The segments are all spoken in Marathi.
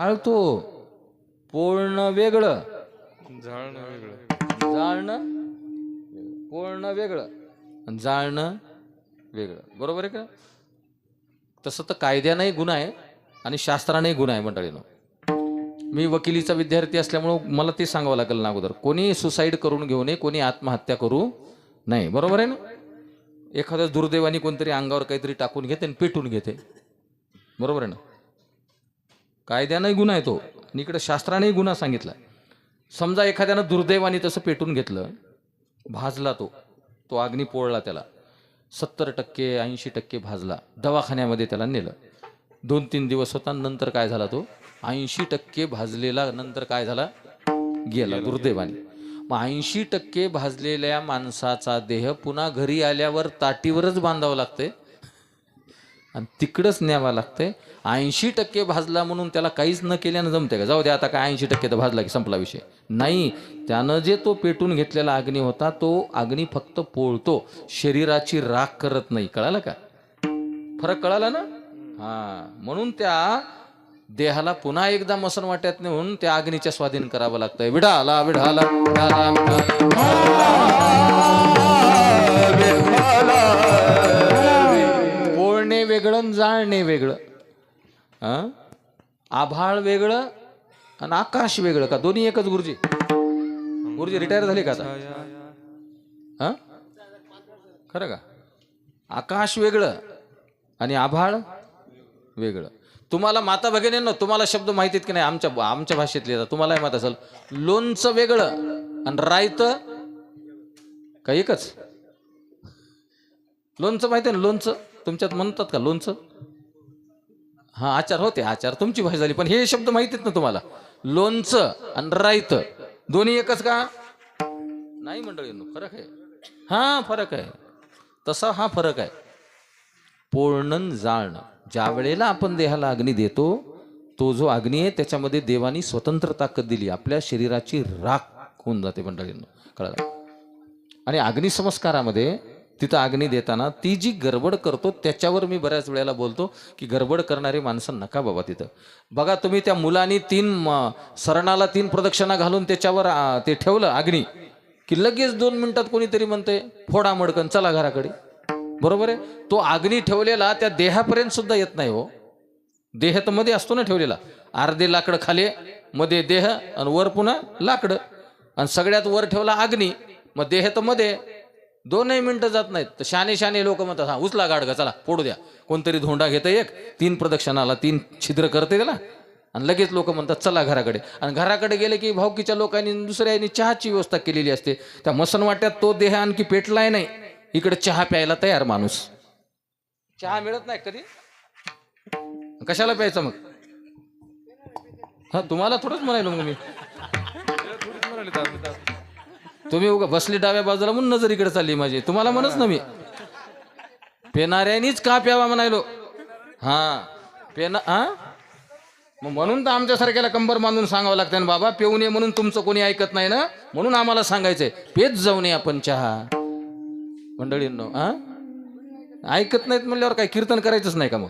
आळतो. पोळणं वेगळं. जाळणं वेगळं. जाळणं पोळणं वेगळं. आणि जाळणं वेगळं. बरोबर आहे का? तसं तर कायद्यानंही गुन्हा आहे आणि शास्त्रानेही गुन्हा आहे मंडळीनं. मी वकिलीचा विद्यार्थी असल्यामुळं मला ते सांगावं लागेल ना अगोदर. कोणी सुसाईड करून घेऊ नये कोणी आत्महत्या करू नाही बरोबर आहे ना? एखाद्या दुर्दैवाने कोणतरी अंगावर काहीतरी टाकून घेते आणि पेटून घेते. बरोबर आहे ना? कायद्यानंही गुन्हा आहे तो आणि इकडे शास्त्रानेही गुन्हा सांगितला. समजा एखाद्यानं दुर्दैवाने तसं पेटून घेतलं भाजला तो तो अग्नी पोळला त्याला. सत्तर टक्के ऐंशी टक्के भाजला दवाखान्यामध्ये त्याला नेलं. दोन तीन दिवस होता नंतर काय झाला तो? ऐंशी टक्के भाजलेला नंतर काय झाला? गेला दुर्दैवाने. मग ऐंशी टक्के भाजलेल्या माणसाचा देह पुन्हा घरी आल्यावर ताटीवरच बांधावं लागते आणि तिकडंच न्यावं लागतंय. ऐंशी टक्के भाजला म्हणून त्याला काहीच न केल्यानं जमते का? जाऊ दे आता काय ऐंशी टक्के तर भाजला की संपला विषय. नाही त्यानं जे तो पेटून घेतलेला अग्नी होता तो अग्नी फक्त पोळतो. शरीराची राख करत नाही. कळालं का? फरक कळाला ना? हा. म्हणून त्या देहाला पुन्हा एकदा मसन वाट्यात नेऊन त्या अग्नीच्या स्वाधीन करावं लागतंय. विढाला विढाला विढाला. पोळणे वेगळं जाळणे वेगळं. आभाळ वेगळं आणि आकाश वेगळं का? दोन्ही एकच गुरुजी? गुरुजी रिटायर झाले का आता? खरं का? आकाश वेगळं आणि आभाळ वेगळं. तुम्हाला माता भगिनींना तुम्हाला शब्द माहितीत आहेत की नाही? आमच्या आमच्या भाषेत येतात. तुम्हालाही माहीत असेल. लोणचं वेगळं आणि रायतं का एकच? लोणचं माहिती आहे ना? लोणचं? तुमच्यात म्हणतात का लोणचं? हा आचार होते आचार. तुमची भाषा झाली पण हे शब्द माहीत आहेत ना तुम्हाला? लोणचं आणि रायतं. दोन्ही एकच का? नाही मंडळींनो फरक आहे. हा फरक आहे. तसा हा फरक आहे. पोळणन जाळणं. ज्या वेळेला आपण देहाला अग्नी देतो तो जो अग्नी आहे त्याच्यामध्ये देवानी स्वतंत्र ताकद दिली. आपल्या शरीराची राख होऊन जाते मंडळींनो. कळलं? आणि अग्निसंस्कारामध्ये तिथं अग्नी देताना ती जी गडबड करतो त्याच्यावर मी बऱ्याच वेळेला बोलतो की गडबड करणारी माणसं नका बाबा तिथं. बघा तुम्ही त्या मुलांनी तीन म, सरणाला तीन प्रदक्षिणा घालून त्याच्यावर ते ठेवलं अग्नी की लगेच दोन मिनिटात कोणीतरी म्हणते फोडा मडकन चला घराकडे. बरोबर आहे? तो अग्नी ठेवलेला त्या देहापर्यंत सुद्धा येत नाही हो. देह तर मध्ये असतो ना ठेवलेला. अर्धे लाकडं खाली मध्ये देह आणि वर पुन्हा लाकडं. आणि सगळ्यात वर ठेवला अग्नी मग देह तर मध्ये. दोनही मिनटं जात नाहीत. तर शाने शाने लोक म्हणतात हा उचला गाडगा चला पोडू द्या. कोणतरी धोंडा घेतं एक तीन प्रदक्षिणाला तीन छिद्र करते त्याला. आणि लगेच लोक म्हणतात चला घराकडे. आणि घराकडे गेले की भावकीच्या लोकांनी दुसऱ्यानी चहाची व्यवस्था केलेली असते. त्या मसन वाट्यात तो देह आणखी पेटलाय नाही. इकडे चहा प्यायला तयार माणूस. चहा मिळत नाही कधी? कशाला प्यायचं मग? हा तुम्हाला थोडंच म्हणायलो मग मी थोडीच म्हणाले तर आम्ही. तुम्ही उगा बसले डाव्या बाजूला म्हणून नजर इकडे चालली माझी. तुम्हाला म्हणच ना मी. पेनाऱ्यानीच का प्यावा म्हणायलो? हा. पेना हा? मग म्हणून तर आमच्यासारख्याला कंबर बांधून सांगावं लागतं ना बाबा. पेऊ नये म्हणून तुमचं कोणी ऐकत नाही ना? म्हणून आम्हाला सांगायचंय पेच जाऊ नये आपण चहा. मंडळींनो हा? ऐकत नाहीत म्हणल्यावर काय कीर्तन करायचंच नाही का मग?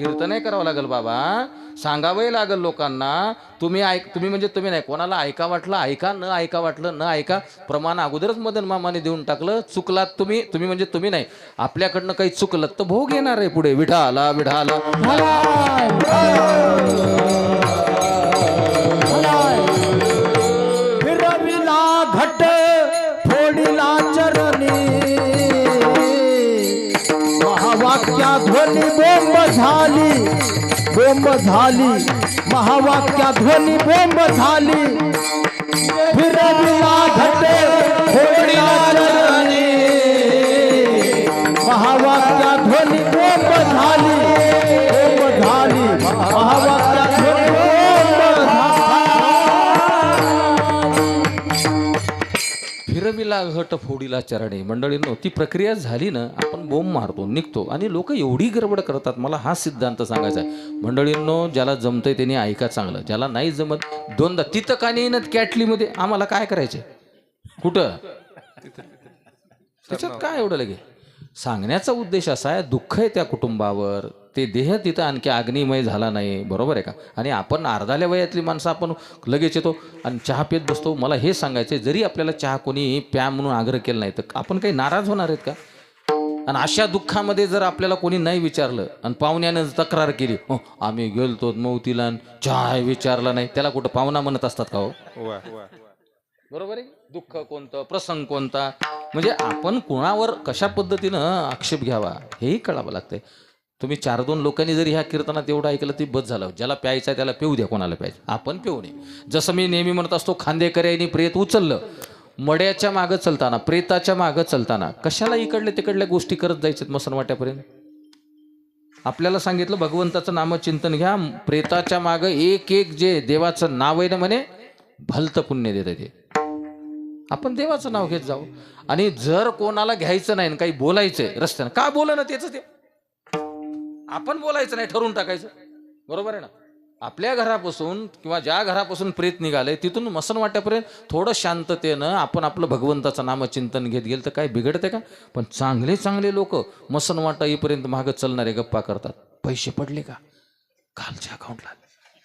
कीर्तनही करावं लागेल बाबा. सांगावंही लागेल लोकांना. तुम्ही ऐक तुम्ही म्हणजे तुम्ही नाही कोणाला ऐका वाटलं ऐका न ऐका वाटलं न ऐका. प्रमाण अगोदरच मदन मामाने देऊन टाकलं चुकलात तुम्ही तुम्ही म्हणजे तुम्ही नाही. आपल्याकडनं काही चुकलं तर भोग येणार आहे पुढे. विठाला. विठाला! ध्वनी बोंब झाली बोंब झाली. महावाक्या ध्वनी बोंब झाली. फिरविला घटे फोडिला घट फोडीला चरणे. मंडळींनो ती प्रक्रिया झाली ना आपण बोंब मारतो निघतो. आणि लोक एवढी गडबड करतात मला हा सिद्धांत सांगायचा आहे. मंडळींनो ज्याला जमतंय त्यांनी ऐका चांगलं. ज्याला नाही जमत दोनदा तिथं का नाही ना कॅटलीमध्ये? आम्हाला काय करायचे कुठं? त्याच्यात काय एवढं लगे सांगण्याचा उद्देश असा आहे दुःख आहे त्या कुटुंबावर. ते देह तिथं आणखी अग्निमय झाला नाही. बरोबर आहे का? आणि आपण अर्धाल्या वयातली माणसं आपण लगेच येतो आणि चहा पित बसतो. मला हे सांगायचं जरी आपल्याला चहा कोणी प्या म्हणून आग्रह केला नाही तर आपण काही नाराज होणार आहेत का? आणि अशा दुःखामध्ये जर आपल्याला कोणी नाही विचारलं आणि पाहुण्यानं तक्रार केली हो आम्ही गेलतो मौतीला आणि चहा विचारला नाही. त्याला कुठं पाहुणा म्हणत असतात का हो? बरोबर आहे? दुःख कोणतं? प्रसंग कोणता? म्हणजे आपण कुणावर कशा पद्धतीनं आक्षेप घ्यावा हेही कळावं लागतंय. तुम्ही चार दोन लोकांनी जरी ह्या कीर्तनात एवढं ऐकलं ते बस झालं. ज्याला प्यायचं आहे त्याला पिऊ द्या कोणाला प्यायचं. आपण पिऊ नये. जसं मी नेहमी म्हणत असतो खांदेकऱ्यांनी प्रेत उचललं. मड्याच्या मागं चलताना प्रेताच्या मागं चलताना कशाला इकडल्या तिकडल्या गोष्टी करत जायच्यात मसन वाट्यापर्यंत आपल्याला सांगितलं भगवंताचं नामचिंतन घ्या. प्रेताच्या मागं एक एक जे देवाचं नाव आहे ना म्हणे भलतं पुण्य देतं ते. आपण देवाचं नाव घेत जाऊ. आणि जर कोणाला घ्यायचं नाही आणि काही बोलायचंय रस्त्यानं का बोला ना त्याचं ते? आपण बोलायचं नाही ठरवून टाकायचं. बरोबर आहे ना? आपल्या घरापासून किंवा ज्या घरापासून प्रेत निघाले तिथून मसन वाट्यापर्यंत थोडं शांततेनं आपण आपलं भगवंताचं नामचिंतन घेत गेलं तर काय बिघडते का? पण चांगले चांगले लोक मसन वाटा येईपर्यंत मागं चालणारे गप्पा करतात. पैसे पडले का? कालच्या अकाउंटला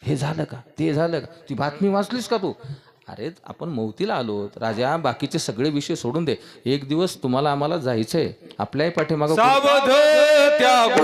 हे झालं का? ते झालं का? ती बातमी वाचलीस का तू? अरे आपण मौतीला आलो. राजा बाकीचे सगळे विषय सोडून दे. एक दिवस तुम्हाला आम्हाला जायचंय. आपल्याही पाठीमागं सावध त्या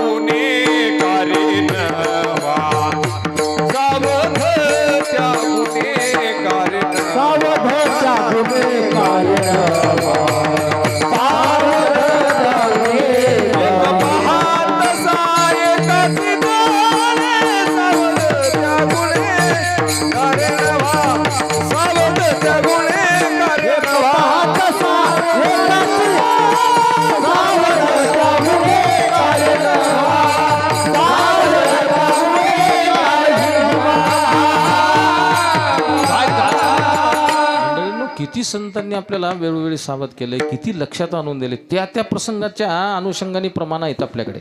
किती संतांनी आपल्याला वेळोवेळी सावध केलंय किती लक्षात आणून दिले त्या त्या प्रसंगाच्या अनुषंगाने प्रमाण आहेत आपल्याकडे.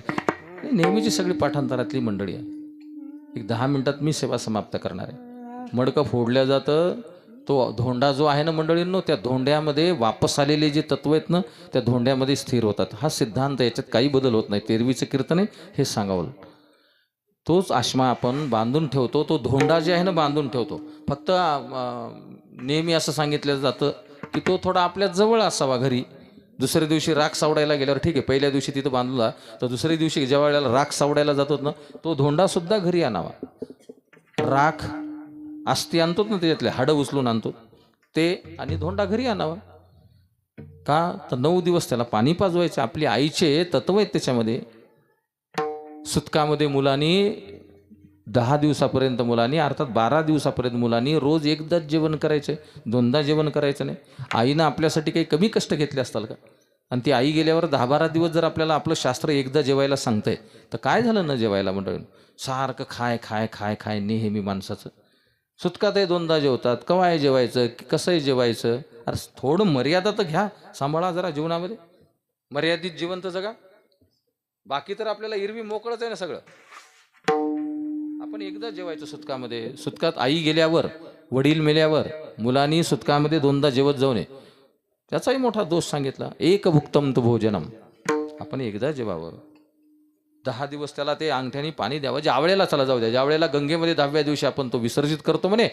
नेहमीची सगळी पाठांतरातली मंडळी आहे. एक दहा मिनिटात मी सेवा समाप्त करणार आहे. मडकं फोडल्या जातं तो धोंडा जो आहे ना मंडळींनो त्या धोंड्यामध्ये वापस आलेले जे तत्व आहेत ना त्या धोंड्यामध्ये स्थिर होतात. हा सिद्धांत याच्यात काही बदल होत नाही. तेरवीचं कीर्तन आहे हे सांगावं. तोच आश्मा आपण बांधून ठेवतो तो धोंडा जे आहे ना बांधून ठेवतो. फक्त नेहमी असं सांगितलं जातं की तो थोडा आपल्या जवळ असावा घरी. दुसऱ्या दिवशी राख सावडायला गेल्यावर ठीक आहे पहिल्या दिवशी तिथं बांधला तर दुसऱ्या दिवशी ज्या वेळेला राख सावडायला जातो ना तो धोंडासुद्धा घरी आणावा. राख आस्ती आणतोच ना त्याच्यातले हाडं उचलून आणतो ते आणि धोंडा घरी आणावा. का? तर नऊ दिवस त्याला पाणी पाजवायचे आपली आईचे तत्व आहेत त्याच्यामध्ये. सुतकामध्ये मुलांनी दहा दिवसापर्यंत मुलांनी अर्थात बारा दिवसापर्यंत मुलांनी रोज एकदाच जेवण करायचं दोनदा जेवण करायचं नाही. आईनं आपल्यासाठी काही कमी कष्ट घेतले असताल का? आणि ती आई गेल्यावर दहा बारा दिवस जर आपल्याला आपलं शास्त्र एकदा जेवायला सांगतंय तर काय झालं न जेवायला म्हणून सारखं खाय खाय खाय खाय नेहमी माणसाचं. सुतकात आहे दोनदा जेवतात कवाय आहे जेवायचं की कसं आहे जेवायचं. अरे थोडं मर्यादा तर घ्या सांभाळा जरा जीवनामध्ये. मर्यादित जीवन तर जगा. बाकी तर आपल्याला हिरवी मोकळंच आहे ना सगळं. आपण एकदा जेवायचं सुतकामध्ये. सुतकात आई गेल्यावर वडील मेल्यावर मुलांनी सुतकामध्ये दोनदा जेवत जाऊ नये. त्याचाही मोठा दोष सांगितला. एक भुक्तम तु भोजनम. आपण एकदा जेवावं. दहा दिवस त्याला ते अंगठ्याने पाणी द्यावं. ज्यावेळेला चला जाऊ द्या. ज्यावेळेला गंगेमध्ये दहाव्या दिवशी आपण तो विसर्जित करतो म्हणे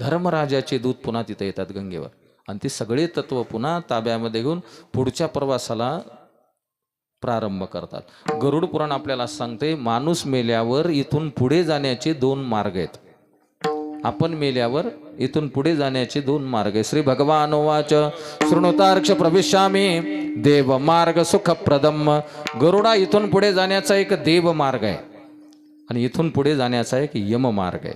धर्मराजाचे दूध पुन्हा तिथे येतात गंगेवर. आणि ते सगळे तत्व पुन्हा ताब्यामध्ये घेऊन पुढच्या प्रवासाला प्रारंभ करतात. गरुड पुराण आपल्याला सांगते माणूस मेल्यावर इथून पुढे जाण्याचे दोन मार्ग आहेत. आपण मेल्यावर इथून पुढे जाण्याचे दोन मार्ग आहेत. श्री भगवान वाच शृणुतार्क्ष प्रविश्यामी देव मार्ग सुखप्रदम. गरुडा इथून पुढे जाण्याचा एक देव मार्ग आहे. आणि इथून पुढे जाण्याचा एक यम मार्ग आहे.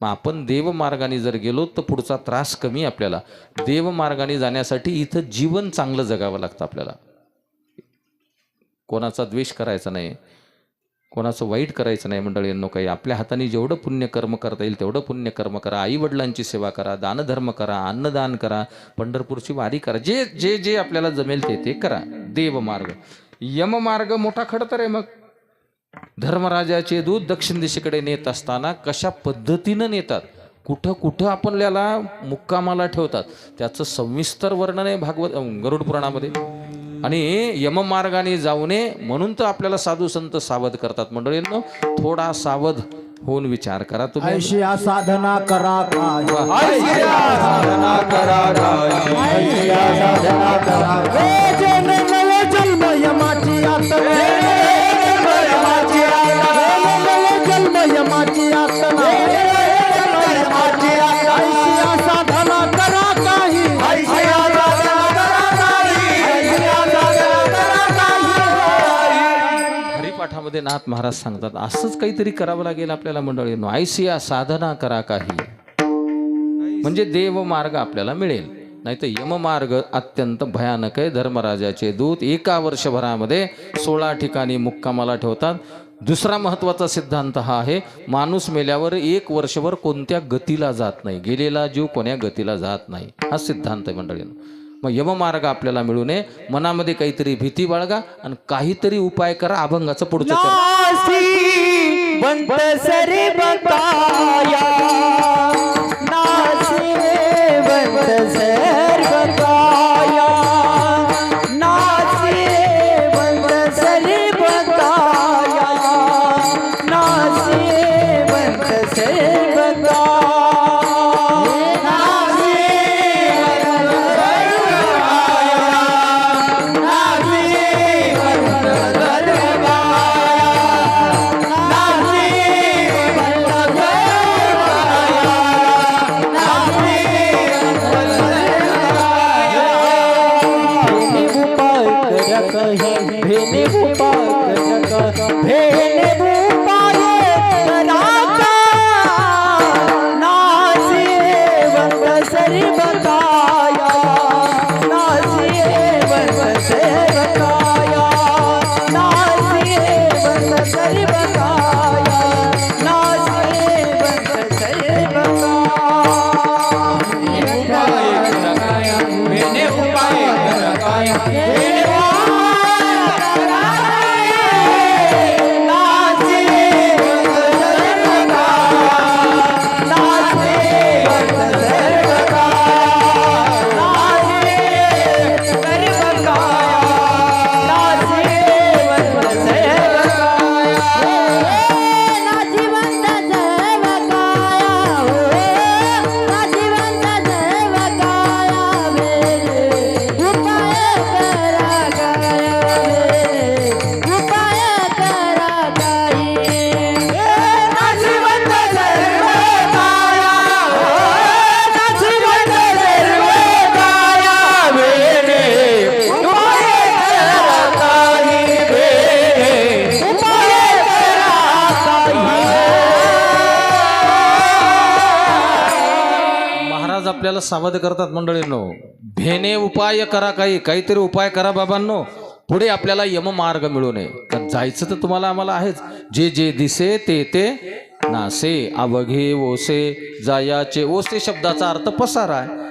मग आपण देव मार्गाने जर गेलो तर पुढचा त्रास कमी आपल्याला. देव मार्गाने जाण्यासाठी इथं जीवन चांगलं जगावं लागतं आपल्याला. कोणाचा द्वेष करायचा नाही कोणाचं वाईट करायचं नाही मंडळींनो काही आपल्या हाताने जेवढं पुण्यकर्म करता येईल तेवढं पुण्यकर्म करा आईवडिलांची सेवा करा दानधर्म करा अन्नदान करा पंढरपूरची वारी करा जे जे जे आपल्याला जमेल ते ते करा. देवमार्ग यममार्ग मोठा खडतर आहे मग. धर्मराजाचे दूध दक्षिण दिशेकडे नेत असताना कशा पद्धतीनं नेतात? कुठं कुठं आपल्याला मुक्कामाला ठेवतात? त्याचं सविस्तर वर्णन आहे भागवत गरुड पुराणामध्ये. आणि यममार्गाने जाऊ नये म्हणून तर आपल्याला साधू संत सावध करतात. मंडळींनो थोडा सावध होऊन विचार करा तुम्ही. साधना करा काय? साधना करा साधना करा हे जन्म यमाची नाथ महाराज सांगतात असंच काहीतरी करावं लागेल आपल्याला मंडळी आयसिया साधना करा काही. म्हणजे देव मार्ग आपल्याला मिळेल. नाही तर यममार्ग अत्यंत भयानक आहे. धर्मराजाचे दूत एका वर्षभरामध्ये सोळा ठिकाणी मुक्कामाला ठेवतात. दुसरा महत्त्वाचा सिद्धांत हा आहे माणूस मेल्यावर एक वर्षभर कोणत्या गतीला जात नाही. गेलेला जीव कोण्या गतीला जात नाही. हा सिद्धांत आहे मंडळीनं. मग यममार्ग आपल्याला मिळू नये. मनामध्ये काहीतरी भीती बाळगा आणि काहीतरी उपाय करा अभंगाचं पुढचं करा आपल्याला सावध करतात मंडळींनो भेने उपाय करा काही काहीतरी उपाय करा बाबांनो पुढे आपल्याला यममार्ग मिळू नये तर जायचं तर तुम्हाला आम्हाला आहेच जे जे दिसे ते ते नासे अवघे ओसे जायाचे ओसे शब्दाचा अर्थ पसारा आहे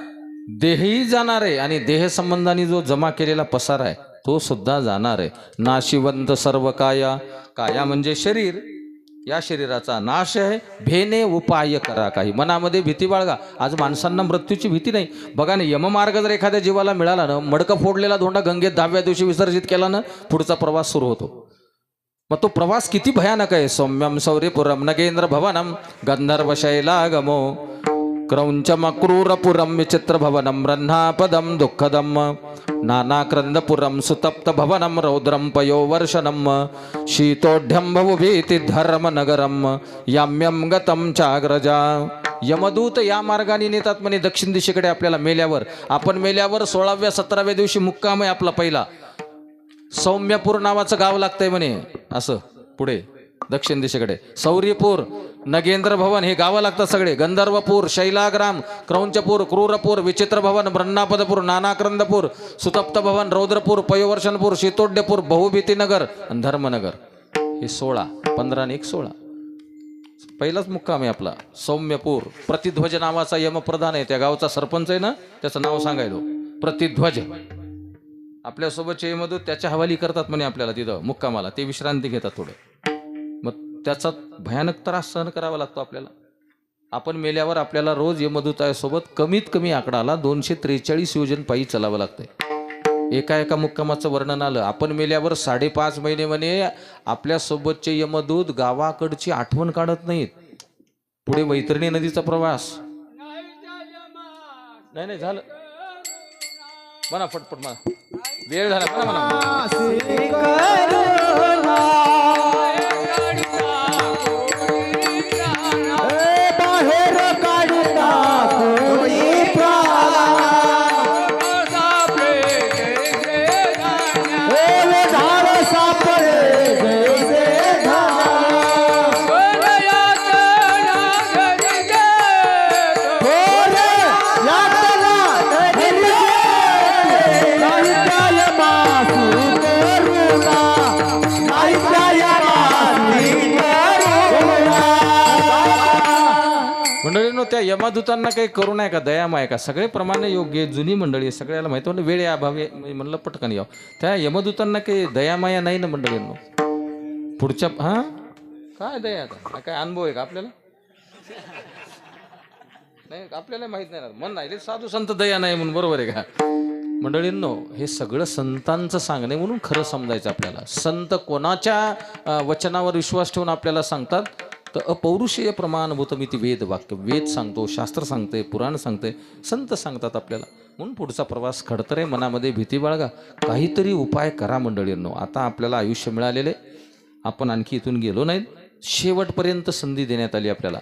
देहही जाणार आहे आणि देह संबंधाने जो जमा केलेला पसारा आहे तो सुद्धा जाणार आहे नाशिवंत सर्व काया काया म्हणजे शरीर या शरीराचा नाश आहे. भेने उपाय करा काही. मनामध्ये भीती बाळगा. आज माणसांना मृत्यूची भीती नाही. बघा ना यममार्ग जर एखाद्या जीवाला मिळाला ना मडकं फोडलेला धोंडा गंगेत दहाव्या दिवशी विसर्जित केला ना पुढचा प्रवास सुरू होतो. मग तो प्रवास किती भयानक आहे. सौम्यम सौर्यपुरम नगेंद्र भवनम गंधर्व शैलागमो क्रौञ्चमक्रूरपुरं विचित्रभवनं रह्नापदं दुःखदं। नानाक्रन्दपुरं सुतप्तभवनं रौद्रं पयोवर्षनं शीतोढ्यं भवभीतिधर्मनगरं याम्यं गतं चाग्रजा। यमदूत या मार्गाने नेतात म्हणे दक्षिण दिशेकडे आपल्याला मेल्यावर. आपण मेल्यावर सोळाव्या सतराव्या दिवशी मुक्काम आहे आपला पहिला. सौम्यपूर नावाचं गाव लागतंय म्हणे असं पुढे. दक्षिण दिशेकडे. सौर्यपूर नगेंद्र भवन हे गावं लागतात सगळे. गंधर्वपूर शैलाग्राम क्रौंचपूर क्रूरपूर विचित्र भवन ब्रह्नापदपूर नानाक्रंदपूर सुतप्त भवन रौद्रपूर पयोवर्षणपूर शितोड्यपूर बहुभीतीनगर आणि धर्मनगर. हे सोळा पंधरा आणि एक सोळा. पहिलाच मुक्काम आहे आपला. सौम्यपूर प्रतिध्वज नावाचा यमप्रधान आहे. त्या गावचा सरपंच आहे ना त्याचं नाव सांगायलो. प्रतिध्वज. आपल्यासोबत चेमधू त्याच्या हवाली करतात म्हणे आपल्याला तिथं मुक्कामाला. ते विश्रांती घेतात थोडं. त्याचा भयानक त्रास सहन करावा लागतो आपल्याला. आपण मेल्यावर आपल्याला रोज यमदूतायासोबत कमीत कमी आकडाला दोनशे त्रेचाळीस योजन पायी चलावं लागतंय. एका एका मुक्कामाचं वर्णन आलं. आपण मेल्यावर साडेपाच महिने म्हणे आपल्यासोबतचे यमदूत गावाकडची आठवण काढत नाहीत. पुढे वैतरणी नदीचा प्रवास. नाही नाही झालं. म्हणा फटफट म्हणा. वेळ झाला म्हणा म्हणा. त्या यमादूतांना काही करू आहे का? दयाम आहे का? सगळे प्रमाणे योग्य जुनी मंडळी आहे. सगळ्याला माहिती म्हणलं वेळ अभावी आहे. मी म्हणलं पटकन याव त्या यमदूतांना काही दयामाया नाही ना मंडळींनो? पुढच्या हा? काय दया आता? काय अनुभव आहे का आपल्याला? नाही आपल्याला माहीत नाही ना मन नाही साधू संत दया नाही म्हणून बरोबर आहे का? मंडळींनो हे सगळं संतांचं सांगणे म्हणून खरं समजायचं आपल्याला. संत कोणाच्या वचनावर विश्वास ठेवून आपल्याला सांगतात? तर अपौरुषीय प्रमाणभूत मी ती वेद वाक्य. वेद सांगतो शास्त्र सांगते पुराण सांगते संत सांगतात आपल्याला. म्हणून पुढचा प्रवास खडतरे मनामध्ये भीती बाळगा. काहीतरी उपाय करा मंडळींनो. आता आपल्याला आयुष्य मिळालेले. आपण आणखी इथून गेलो नाही शेवटपर्यंत संधी देण्यात आली आपल्याला.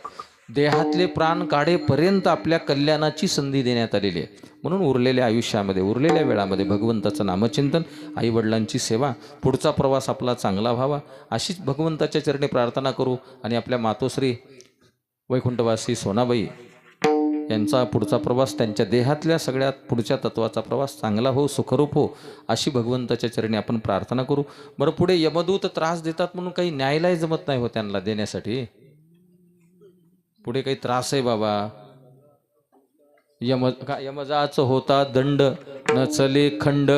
देहातले प्राण काढेपर्यंत आपल्या कल्याणाची संधी देण्यात आलेली आहे. म्हणून उरलेल्या आयुष्यामध्ये उरलेल्या वेळामध्ये भगवंताचं नामचिंतन आईवडिलांची सेवा पुढचा प्रवास आपला चांगला व्हावा अशीच भगवंताच्या चरणी प्रार्थना करू आणि आपल्या मातोश्री वैकुंठवासी सोनाबाई यांचा पुढचा प्रवास त्यांच्या देहातल्या सगळ्यात पुढच्या तत्वाचा प्रवास चांगला हो सुखरूप हो अशी भगवंताच्या चरणी आपण प्रार्थना करू. बरं पुढे यमदूत त्रास देतात म्हणून काही न्यायलाही जमत नाही हो त्यांना देण्यासाठी. पुढे काही त्रास आहे बाबा. यम का यमजाच होता दंड न चले खंड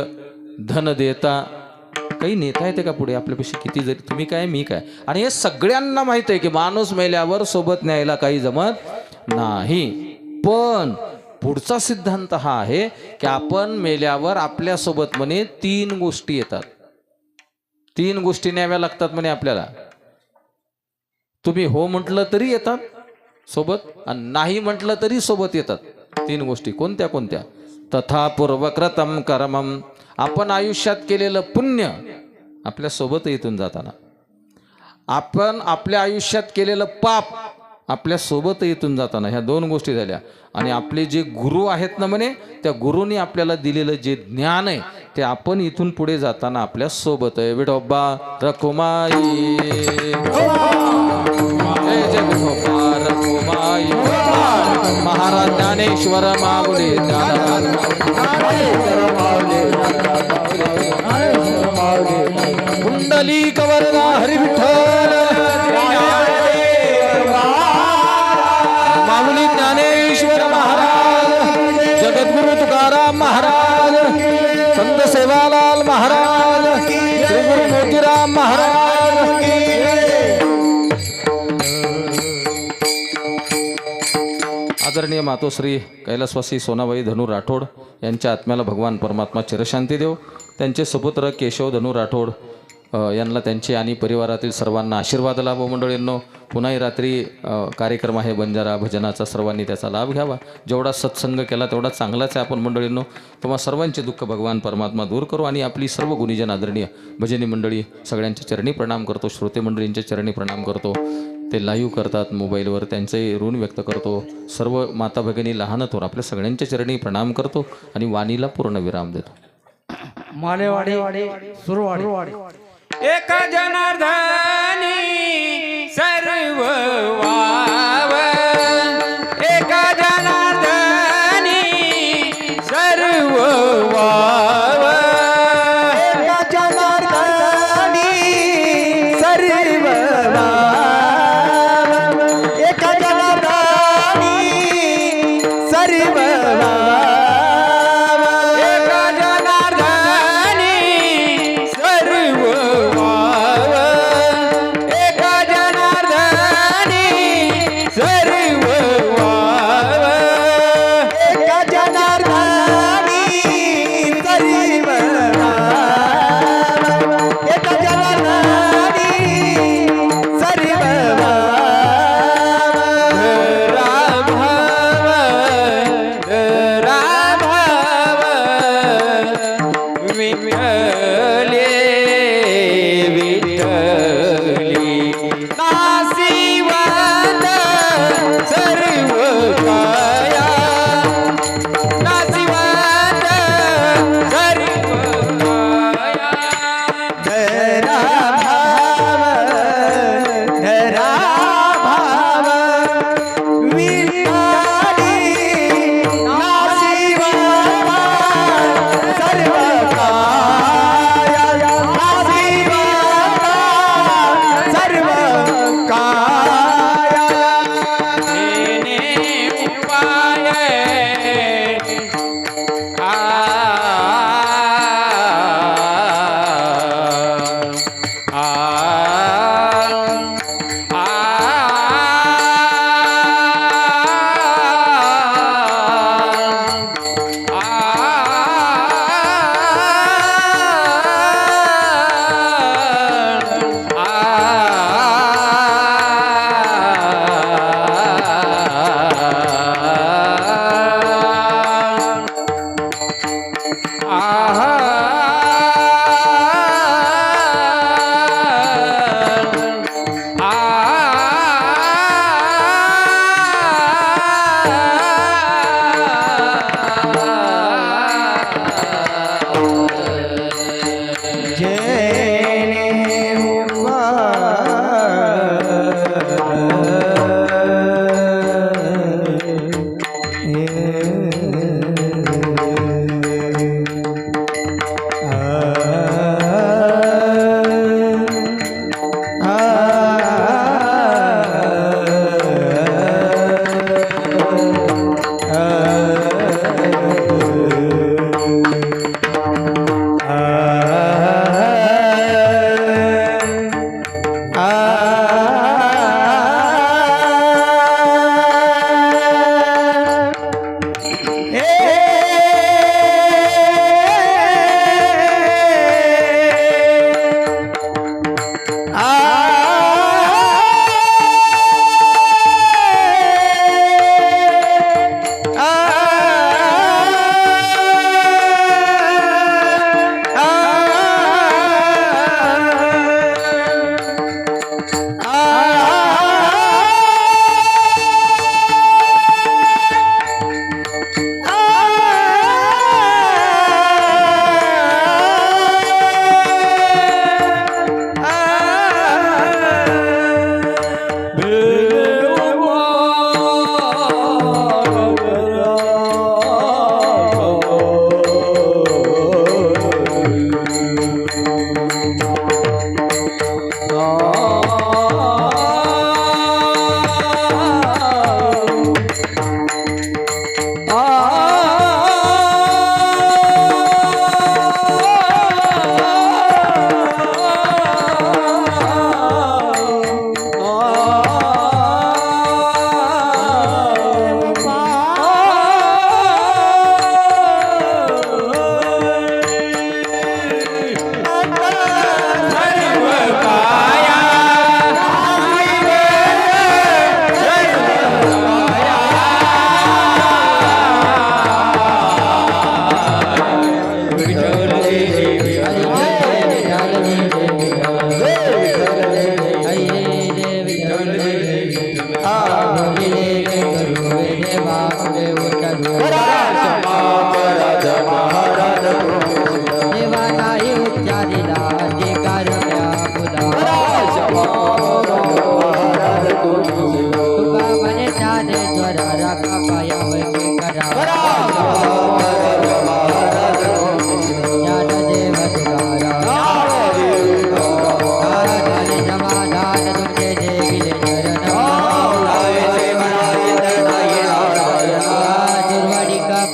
धन देता. काही नेता येते का पुढे आपल्यापेक्षा? किती जरी तुम्ही काय मी काय? आणि हे सगळ्यांना माहीत आहे की माणूस मेल्यावर सोबत न्यायला काही जमत नाही. पण पुढचा सिद्धांत हा आहे की आपण मेल्यावर आपल्यासोबत म्हणे तीन गोष्टी येतात. तीन गोष्टी न्याव्या लागतात म्हणे आपल्याला. तुम्ही हो म्हटलं तरी येतात. सोबत आणि नाही म्हटलं तरी सोबत येतात. तीन गोष्टी कोणत्या कोणत्या? तथा पूर्वकृतम कर्मम. आपण आयुष्यात केलेलं पुण्य आपल्यासोबत इथून जाताना. आपण आपल्या आयुष्यात केलेलं पाप आपल्यासोबत इथून जाताना. ह्या दोन गोष्टी झाल्या. आणि आपले जे गुरु आहेत ना म्हणे त्या गुरुनी आपल्याला दिलेलं जे ज्ञान आहे ते आपण इथून पुढे जाताना आपल्यासोबत आहे. विठोबा रखुमाई. ज्ञानेश्वर माऊले कुंडली कवरदा हरिविठ्ठल। आदरणीय मातोश्री कैलासवासी सोनाबाई धनु राठोड यांच्या आत्म्याला भगवान परमात्मा चिरशांती देव त्यांचे सुपुत्र केशव धनु राठोड यांना त्यांचे आणि परिवारातील सर्वांना आशीर्वाद लाभो मंडळींनो. पुन्हाही रात्री कार्यक्रम आहे बंजारा भजनाचा. सर्वांनी त्याचा लाभ घ्यावा. जेवढा सत्संग केला तेवढा चांगलाच आहे आपण मंडळींनो. तेव्हा सर्वांचे दुःख भगवान परमात्मा दूर करू आणि आपली सर्व गुणीजन आदरणीय भजनी मंडळी सगळ्यांच्या चरणी प्रणाम करतो. श्रोते मंडळींच्या चरणी प्रणाम करतो. ते लाईव्ह करतात मोबाईलवर त्यांचे ऋण व्यक्त करतो. सर्व माता भगिनी लहान थोर आपल्या सगळ्यांच्या चरणी प्रणाम करतो आणि वाणीला पूर्ण विराम देतो. मालेवाडी सुरवाडी. एक जनार्दनी सर्व वाव एक जनार्दनी सर्व वाव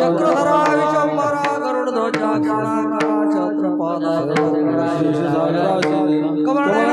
ಚಕ್ರಧರ ವಿಶಂಬರ ಗರುಡ ಧ್ವಜ ಚಾಣಾಕರ ಛತ್ರಪಾದ ಕಮಲ